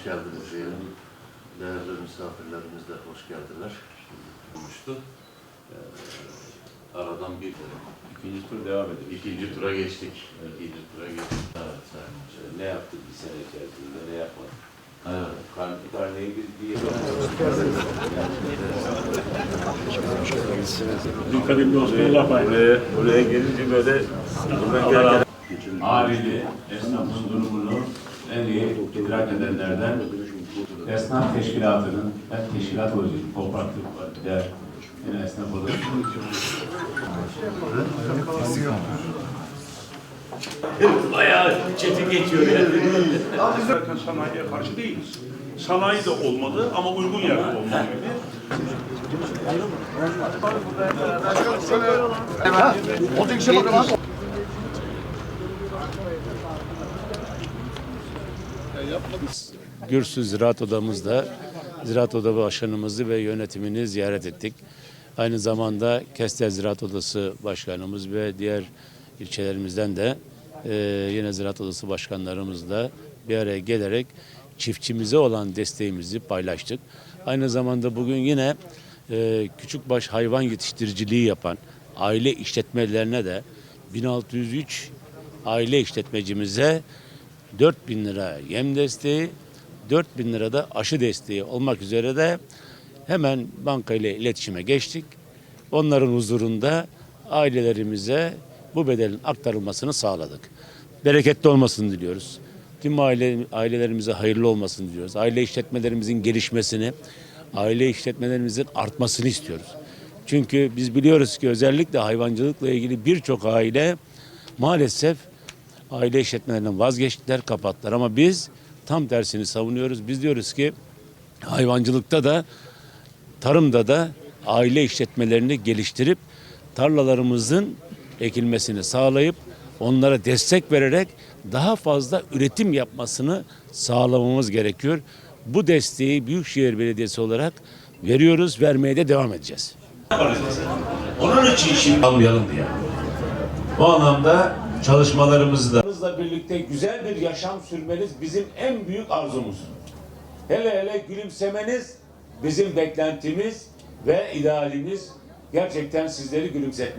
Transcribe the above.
hoş geldiniz diyelim. Değerli misafirlerimiz de hoş geldiler. Olmuştu. Ee, aradan bir İkinci tur devam ediyor. ikinci tura geçtik. İkinci tura geçtik. Evet, Sayın Hocam. Ne yaptık bir sene içerisinde, ne yapmadık? Evet. Karne, karneyi bir diye Dikkatli olsun buraya, buraya gelince böyle buradan gelirken Halini, esnafın durumunu en iyi idrak edenlerden esnaf teşkilatının, hep teşkilat olacak, kooperatif var, bir de yine esnaf olur. Bayağı çetin geçiyor yani. Biz zaten sanayiye karşı değiliz. Sanayi de olmalı ama uygun yerde olmalı. Gürsü Ziraat Odamızda Ziraat Oda Başkanımızı ve yönetimini ziyaret ettik. Aynı zamanda Kestel Ziraat Odası Başkanımız ve diğer ilçelerimizden de e, yine Ziraat Odası Başkanlarımızla bir araya gelerek çiftçimize olan desteğimizi paylaştık. Aynı zamanda bugün yine e, küçükbaş hayvan yetiştiriciliği yapan aile işletmelerine de 1603 aile işletmecimize 4 bin lira yem desteği, 4 bin lira da aşı desteği olmak üzere de hemen banka ile iletişime geçtik. Onların huzurunda ailelerimize bu bedelin aktarılmasını sağladık. Bereketli olmasını diliyoruz. Tüm aile, ailelerimize hayırlı olmasını diliyoruz. Aile işletmelerimizin gelişmesini, aile işletmelerimizin artmasını istiyoruz. Çünkü biz biliyoruz ki özellikle hayvancılıkla ilgili birçok aile maalesef aile işletmelerinden vazgeçtiler, kapattılar. Ama biz tam tersini savunuyoruz. Biz diyoruz ki hayvancılıkta da tarımda da aile işletmelerini geliştirip tarlalarımızın ekilmesini sağlayıp onlara destek vererek daha fazla üretim yapmasını sağlamamız gerekiyor. Bu desteği Büyükşehir Belediyesi olarak veriyoruz, vermeye de devam edeceğiz. Onun için şimdi almayalım diye. Bu anlamda çalışmalarımızı da birlikte güzel bir yaşam sürmeniz bizim en büyük arzumuz. Hele hele gülümsemeniz bizim beklentimiz ve idealimiz gerçekten sizleri gülümsetmek.